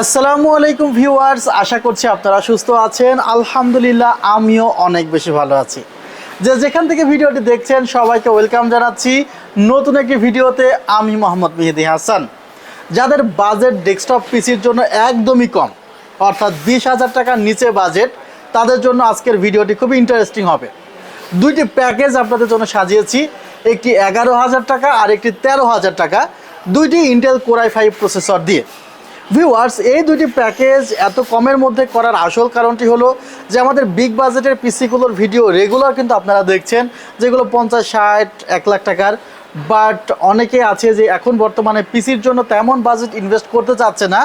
আসসালামু আলাইকুম ভিউয়ার্স, আশা করছি আপনারা সুস্থ আছেন। আলহামদুলিল্লাহ, আমিও অনেক বেশি ভালো আছি। যে যেখান থেকে ভিডিওটি দেখছেন, সবাইকে ওয়েলকাম জানাচ্ছি। নতুন একটি ভিডিওতে আমি মোহাম্মদ মেহেদি হাসান। যাদের বাজেট ডেস্কটপ পিসির জন্য একদমই কম, অর্থাৎ বিশ হাজার টাকার নিচে বাজেট, তাদের জন্য আজকের ভিডিওটি খুবই ইন্টারেস্টিং হবে। দুইটি প্যাকেজ আপনাদের জন্য সাজিয়েছি, একটি এগারো হাজার টাকা আর একটি তেরো হাজার টাকা। দুইটি Intel Core i five processor দিয়ে। ভিউয়ার্স এই দুইটি প্যাকেজ এত কমের মধ্যে করার আসল কারণটি হলো যে আমাদের বিগ বাজেটের পিসিগুলোর ভিডিও রেগুলার কিন্তু আপনারা দেখছেন, যেগুলো পঞ্চাশ, ষাট, এক লাখ টাকার। বাট অনেকে আছে যে এখন বর্তমানে পিসির জন্য তেমন বাজেট ইনভেস্ট করতে চাচ্ছে না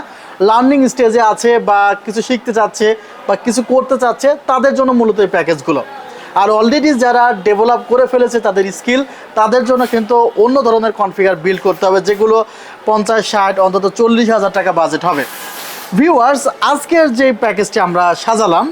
লার্নিং স্টেজে আছে বা কিছু শিখতে চাচ্ছে বা কিছু করতে চাচ্ছে, তাদের জন্য মূলত এই প্যাকেজগুলো আর অলরেডি যারা ডেভেলপ করে ফেলেছে তাদের স্কিল তাদের জন্য কিন্তু অন্য ধরনের কনফিগার বিল্ড করতে হবে, যেগুলো পঞ্চাশ, ষাট, অন্তত চল্লিশ হাজার টাকা বাজেট হবে। ভিউয়ার্স আজকের যে প্যাকেজটি আমরা সাজালাম,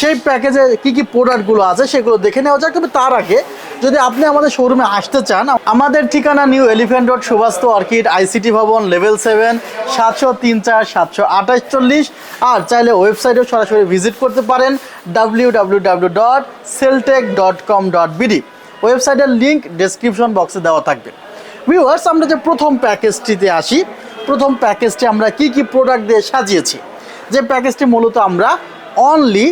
সেই প্যাকেজে কি কি প্রোডাক্টগুলো আছে সেগুলো দেখে নেওয়া যাক, তবে তার আগে যদি আপনি আমাদের শোরুমে আসতে চান, আমাদের ঠিকানা new Elephant Road Subastu Orchid ICT ভবন লেভেল সেভেন সাতশো তিন চার, সাতশো আঠাশ চল্লিশ। আর চাইলে ওয়েবসাইটেও সরাসরি ভিজিট করতে পারেন W W W dot Celltech dot com dot BD ওয়েবসাইটের লিঙ্ক ডেসক্রিপশন বক্সে দেওয়া থাকবে। ভিউয়ার্স আমরা যে প্রথম প্যাকেজটিতে আসি, প্রথম প্যাকেজটি আমরা কি কি প্রোডাক্ট দিয়ে সাজিয়েছি? যে প্যাকেজটি মূলত আমরা অনলি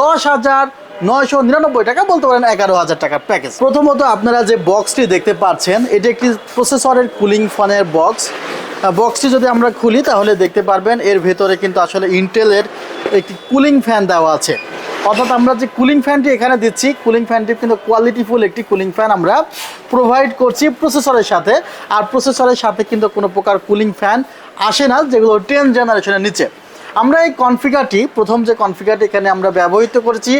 দশ হাজার নয়শো নিরানব্বই টাকা বলতে পারেন এগারো হাজার টাকার প্যাকেজ প্রথমত আপনারা যে বক্সটি দেখতে পাচ্ছেন, এটি একটি প্রসেসরের কুলিং ফ্যানের বক্স বক্সটি যদি আমরা খুলি, তাহলে দেখতে পারবেন এর ভেতরে কিন্তু আসলে ইন্টেলের একটি কুলিং ফ্যান দেওয়া আছে। অর্থাৎ আমরা যে কুলিং ফ্যানটি এখানে দিচ্ছি কুলিং ফ্যানটি কিন্তু কোয়ালিটিফুল একটি কুলিং ফ্যান আমরা প্রোভাইড করছি প্রসেসরের সাথে। আর প্রসেসরের সাথে কিন্তু কোনো প্রকার কুলিং ফ্যান আসে না, যেগুলো টেন জেনারেশনের নিচে। আমরা এই কনফিগারটি, প্রথম যে কনফিগারটি এখানে আমরা ব্যবহৃত করেছি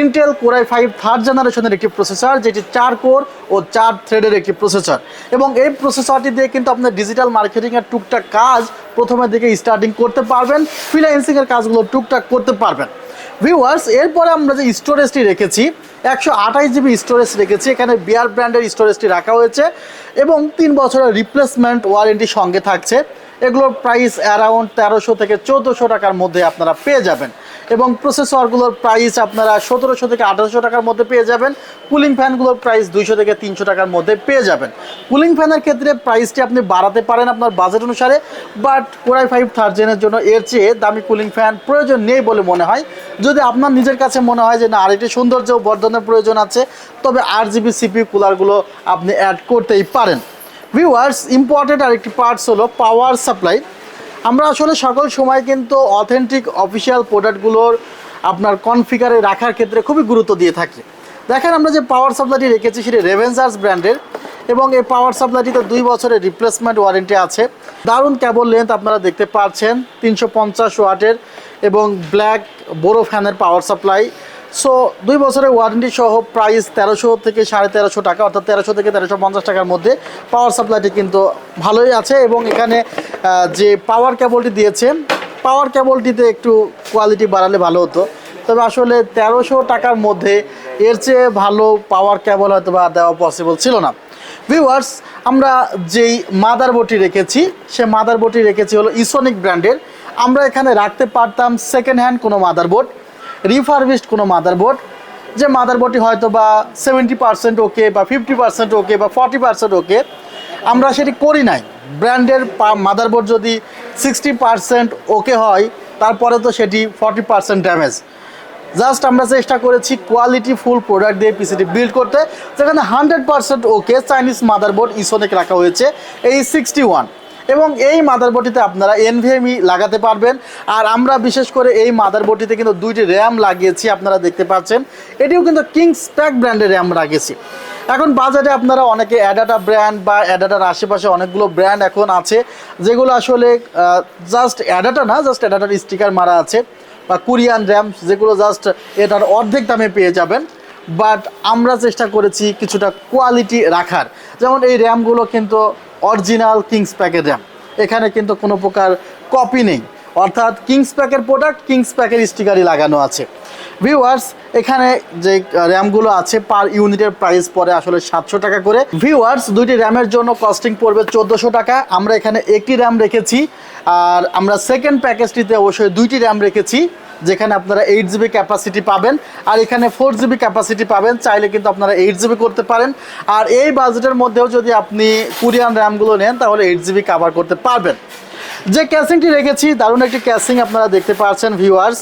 ইন্টেল কোরাই ফাইভ থার্ড জেনারেশনের একটি প্রসেসর যেটি চার কোর ও চার থ্রেডের একটি প্রসেসর এবং এই প্রসেসরটি দিয়ে কিন্তু আপনার ডিজিটাল মার্কেটিংয়ের টুকটাক কাজ প্রথমের দিকে স্টার্টিং করতে পারবেন ফ্রিল্যান্সিংয়ের কাজগুলো টুকটাক করতে পারবেন। ভিউয়ার্স এরপরে আমরা যে স্টোরেজটি রেখেছি, একশো আঠাশ জিবি স্টোরেজ রেখেছি, এখানে বিয়ার ব্র্যান্ডের স্টোরেজটি রাখা হয়েছে এবং তিন বছরের রিপ্লেসমেন্ট ওয়ারেন্টি সঙ্গে থাকছে। এগুলোর প্রাইস অ্যারাউন্ড তেরোশো থেকে চোদ্দোশো টাকার মধ্যে আপনারা পেয়ে যাবেন। এবং প্রসেসরগুলোর প্রাইস আপনারা সতেরোশো থেকে আঠারোশো টাকার মধ্যে পেয়ে যাবেন। কুলিং ফ্যানগুলোর প্রাইস দুইশো থেকে তিনশো টাকার মধ্যে পেয়ে যাবেন। কুলিং ফ্যানের ক্ষেত্রে প্রাইসটি আপনি বাড়াতে পারেন আপনার বাজেট অনুসারে বাট কোরাই ফাইভ থার্জেনের জন্য এর চেয়ে দামি কুলিং ফ্যান প্রয়োজন নেই বলে মনে হয়। যদি আপনার নিজের কাছে মনে হয় যে না, আরেকটি সৌন্দর্য বর্ধনের প্রয়োজন আছে, তবে আর জিবি সিপি কুলারগুলো আপনি অ্যাড করতেই পারেন। ভিউয়ার্স ইম্পর্টেন্ট আরেকটি পার্টস হলো পাওয়ার সাপ্লাই আমরা আসলে সকল সময় কিন্তু অথেন্টিক অফিসিয়াল প্রোডাক্টগুলোর আপনার কনফিগারে রাখার ক্ষেত্রে খুবই গুরুত্ব দিয়ে থাকি। দেখেন আমরা যে পাওয়ার সাপ্লাইটি রেখেছি সেটি রেভেন্সার্স ব্র্যান্ডের এবং এই পাওয়ার সাপ্লাইটিতে দুই বছরের রিপ্লেসমেন্ট ওয়ারেন্টি আছে। দারুণ কেবল লেন্থ আপনারা দেখতে পাচ্ছেন, তিনশো পঞ্চাশ ওয়াটের এবং ব্ল্যাক বোরো ফ্যানের পাওয়ার সাপ্লাই সো দুই বছরের ওয়ারেন্টি সহ প্রাইস তেরোশো থেকে সাড়ে তেরোশো টাকা, অর্থাৎ তেরোশো থেকে তেরোশো পঞ্চাশ টাকার মধ্যে পাওয়ার সাপ্লাইটি কিন্তু ভালোই আছে এবং এখানে যে পাওয়ার কেবলটি দিয়েছে পাওয়ার কেবলটিতে একটু কোয়ালিটি বাড়ালে ভালো হতো। তবে আসলে তেরোশো টাকার মধ্যে এর চেয়ে ভালো পাওয়ার কেবল হয়তো বা দেওয়া পসিবল ছিল না। ভিউয়ার্স আমরা যেই মাদার বোর্ডটি রেখেছি, সে মাদার বোর্ডটি রেখেছি হলো ইসোনিক ব্র্যান্ডের আমরা এখানে রাখতে পারতাম সেকেন্ড হ্যান্ড কোনো মাদারবোর্ড রিফারবিস্ড কোনো মাদারবোর্ড যে মাদারবোর্ডটি হয়তো বা সেভেন্টি পার্সেন্ট ওকে বা ফিফটি পার্সেন্ট ওকে বা ফর্টি পার্সেন্ট ওকে আমরা সেটি করি নাই। ব্র্যান্ডের মাদারবোর্ড যদি সিক্সটি পার্সেন্ট ওকে হয়, তারপরে তো সেটি ফর্টি পার্সেন্ট ড্যামেজ জাস্ট আমরা চেষ্টা করেছি কোয়ালিটি ফুল প্রোডাক্ট দিয়ে পিসিটি বিল্ড করতে, যেখানে hundred percent okay Chinese motherboard Esonic রাখা হয়েছে, এই সিক্সটি ওয়ান এবং এই মাদারবোর্ডটিতে আপনারা এনভিএমই লাগাতে পারবেন। আর আমরা বিশেষ করে এই মাদারবোর্ডটিতে কিন্তু দুইটি র্যাম লাগিয়েছি, আপনারা দেখতে পাচ্ছেন। এটিও কিন্তু কিংস প্যাক ব্র্যান্ডের র্যাম লাগিয়েছি। এখন বাজারে আপনারা অনেকে অ্যাডাটা ব্র্যান্ড বা অ্যাডাটার আশেপাশে অনেকগুলো ব্র্যান্ড এখন আছে, যেগুলো আসলে জাস্ট অ্যাডাটা না জাস্ট অ্যাডাটার স্টিকার মারা আছে, বা কোরিয়ান র্যাম যেগুলো জাস্ট এটার অর্ধেক দামে পেয়ে যাবেন। বাট আমরা চেষ্টা করেছি কিছুটা কোয়ালিটি রাখার। যেমন এই র্যামগুলো কিন্তু অরিজিনাল কিংস প্যাকের র্যাম। এখানে কিন্তু কোনো প্রকার কপি নেই। অর্থাৎ কিংস প্যাকের প্রোডাক্ট কিংস প্যাকের স্টিকারই লাগানো আছে। ভিউয়ার্স এখানে যে র্যামগুলো আছে পার ইউনিটের প্রাইস পড়ে আসলে সাতশো টাকা করে। ভিউয়ার্স দুইটি র্যামের জন্য কস্টিং পড়বে চোদ্দোশো টাকা। আমরা এখানে একটি র্যাম রেখেছি, আর আমরা সেকেন্ড প্যাকেজটিতে অবশ্যই দুইটি র্যাম রেখেছি, যেখানে আপনারা এইট জিবি ক্যাপাসিটি পাবেন। আর এখানে ফোর জিবি ক্যাপাসিটি পাবেন, চাইলে কিন্তু আপনারা এইট জিবি করতে পারেন। আর এই বাজেটের মধ্যেও যদি আপনি কোরিয়ান র্যামগুলো নেন, তাহলে এইট জিবি কাভার করতে পারবেন। যে ক্যাসিংটি রেখেছি, দারুণ একটি ক্যাসিং আপনারা দেখতে পাচ্ছেন ভিউয়ার্স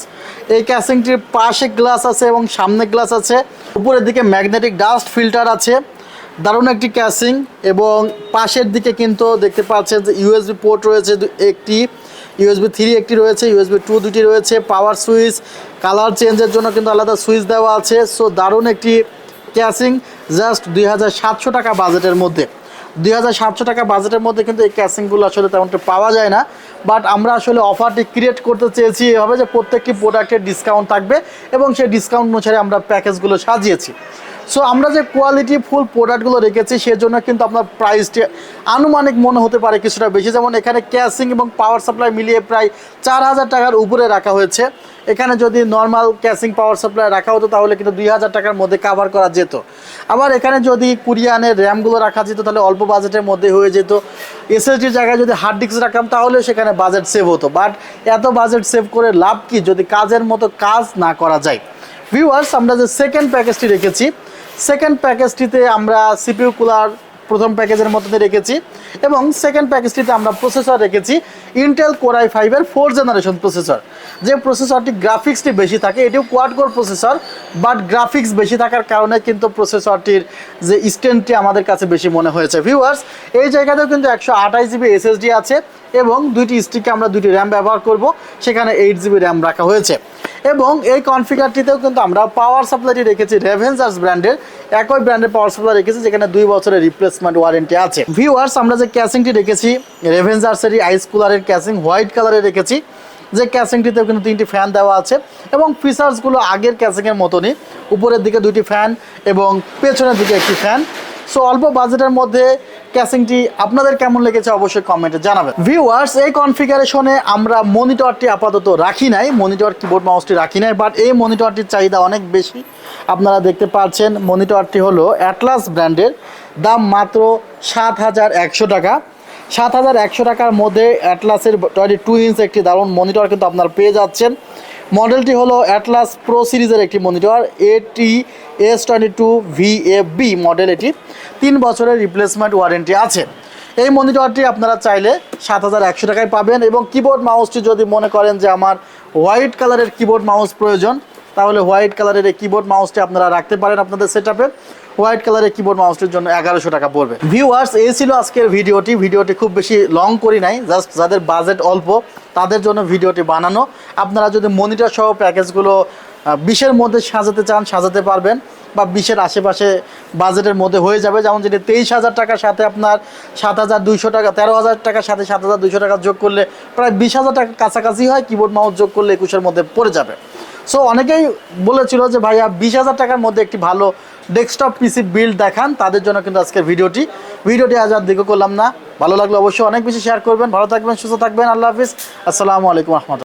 এই ক্যাসিংটির পাশে গ্লাস আছে এবং সামনে গ্লাস আছে। উপরের দিকে ম্যাগনেটিক ডাস্ট ফিল্টার আছে। দারুণ একটি ক্যাসিং এবং পাশের দিকে কিন্তু দেখতে পাচ্ছেন যে ইউএসবি পোর্ট রয়েছে একটি ইউএসবি থ্রি একটি রয়েছে ইউএসবি টু দুটি রয়েছে পাওয়ার সুইচ কালার চেঞ্জের জন্য কিন্তু আলাদা সুইচ দেওয়া আছে। সো দারুণ একটি ক্যাসিং জাস্ট দুই হাজার সাতশো টাকা বাজেটের মধ্যে। দুই হাজার সাতশো টাকা বাজেটের মধ্যে কিন্তু এই ক্যাশিংগুলো আসলে তেমনটা পাওয়া যায় না। বাট আমরা আসলে অফারটি ক্রিয়েট করতে চেয়েছি এভাবে যে প্রত্যেকটি প্রোডাক্টের ডিসকাউন্ট থাকবে এবং সেই ডিসকাউন্ট অনুসারে আমরা প্যাকেজগুলো সাজিয়েছি। সো আমরা যে কোয়ালিটি ফুল প্রোডাক্টগুলো রেখেছি, সেজন্য কিন্তু আপনার প্রাইসটি আনুমানিক মনে হতে পারে কিছুটা বেশি। যেমন এখানে ক্যাসিং এবং পাওয়ার সাপ্লাই মিলিয়ে প্রায় চার হাজার টাকার উপরে রাখা হয়েছে। এখানে যদি নর্মাল ক্যাসিং পাওয়ার সাপ্লাই রাখা হতো, তাহলে কিন্তু দুই হাজার টাকার মধ্যে কাভার করা যেত। আবার এখানে যদি কুরিয়ানের র্যামগুলো রাখা যেত, তাহলে অল্প বাজেটের মধ্যে হয়ে যেত। এসএসডির জায়গায় যদি হার্ড ডিস্ক রাখতাম, তাহলে সেখানে বাজেট সেভ হতো। বাট এত বাজেট সেভ করে লাভ কি? যদি কাজের মতো কাজ না করা যায়। ভিউয়ার্স আমরা যে সেকেন্ড প্যাকেজটি রেখেছি সেকেন্ড প্যাকেজটিতে আমরা সিপিইউ কুলার প্রথম প্যাকেজের মধ্যে রেখেছি এবং সেকেন্ড প্যাকেজটিতে আমরা প্রসেসর রেখেছি ইন্টেল কোরাই ফাইভের ফোর জেনারেশন প্রসেসর যে প্রসেসরটি গ্রাফিক্সটি বেশি থাকে, এটিও quad core processor but graphics বেশি থাকার কারণে কিন্তু প্রসেসরটির যে স্ট্যান্ডটি আমাদের কাছে বেশি মনে হয়েছে। ভিউয়ার্স এই জায়গাতেও কিন্তু একশো আঠাশ জিবি এসএসডি আছে এবং দুইটি স্টিকে আমরা দুইটি র্যাম ব্যবহার করব, সেখানে এইট জিবি র্যাম রাখা হয়েছে। এবং এই কনফিগারটিতেও কিন্তু আমরা পাওয়ার সাপ্লাইটি রেখেছি রেভেন্সার্স ব্র্যান্ডের একই ব্র্যান্ডের পাওয়ার সাপ্লাই রেখেছি, যেখানে দুই বছরের রিপ্লেসমেন্ট ওয়ারেন্টি আছে। ভিউয়ার্স আমরা যে ক্যাসিংটি রেখেছি রেভেন্সার্সেরই আইস কুলারের ক্যাসিং হোয়াইট কালারের রেখেছি। যে ক্যাসিংটিতেও কিন্তু তিনটি ফ্যান দেওয়া আছে এবং ফিচার্সগুলো আগের ক্যাসিংয়ের মতনই। উপরের দিকে দুইটি ফ্যান এবং পেছনের দিকে একটি ফ্যান সো অল্প বাজেটের মধ্যে ক্যাসিংটি আপনাদের কেমন লেগেছে অবশ্যই কমেন্টে জানাবেন। ভিউয়ার্স এই কনফিগারেশনে আমরা মনিটরটি আপাতত রাখি নাই মনিটর কিবোর্ড মাউসটি রাখি নাই বাট এই মনিটরটির চাহিদা অনেক বেশি। আপনারা দেখতে পাচ্ছেন মনিটরটি হলো অ্যাটলাস ব্র্যান্ডের দাম মাত্র সাত হাজার একশো টাকা। সাত হাজার একশো টাকার মধ্যে অ্যাটলাসের টোয়েন্টি টু ইঞ্চ একটি দারুণ মনিটর কিন্তু আপনারা পেয়ে যাচ্ছেন। মডেলটি হলো অ্যাটলাস প্রো সিরিজের একটি মনিটর এটি S twenty two V B model এটি। তিন বছরের রিপ্লেসমেন্ট ওয়ারেন্টি আছে। এই মনিটরটি আপনারা চাইলে সাত হাজার একশো টাকায় পাবেন এবং কিবোর্ড মাউসটি যদি মনে করেন যে আমার হোয়াইট কালারের কিবোর্ড মাউস প্রয়োজন, তাহলে হোয়াইট কালারের এই কিবোর্ড মাউসটি আপনারা রাখতে পারেন আপনাদের সেট হোয়াইট কালারের কিবোর্ড মাউসটির জন্য এগারোশো টাকা পড়বে। ভিউয়ার্স এই ছিল আজকের ভিডিওটি। ভিডিওটি খুব বেশি লং করি নাই জাস্ট যাদের বাজেট অল্প, তাদের জন্য ভিডিওটি বানানো। আপনারা যদি মনিটর সহ প্যাকেজগুলো বিশের মধ্যে সাজাতে চান, সাজাতে পারবেন, বা বিশের আশেপাশে বাজেটের মধ্যে হয়ে যাবে। যেমন যেটি তেইশ হাজার টাকার সাথে আপনার সাত হাজার দুইশো টাকা, তেরো হাজার টাকার সাথে সাত হাজার দুইশো টাকা যোগ করলে প্রায় বিশ হাজার টাকা কাছাকাছি হয় কিবোর্ড মাউস যোগ করলে একুশের মধ্যে পড়ে যাবে। সো অনেকেই বলেছিল যে, ভাইয়া, বিশ হাজার টাকার মধ্যে একটি ভালো ডেস্কটপ পিসি বিল্ড দেখান, তাদের জন্য কিন্তু আজকের ভিডিওটি। ভিডিওটি আজ আর দিকে করলাম না। ভালো লাগল অবশ্যই অনেক বেশি শেয়ার করবেন। ভালো থাকবেন, সুস্থ থাকবেন। আল্লাহ হাফিজ। আসসালামু আলাইকুম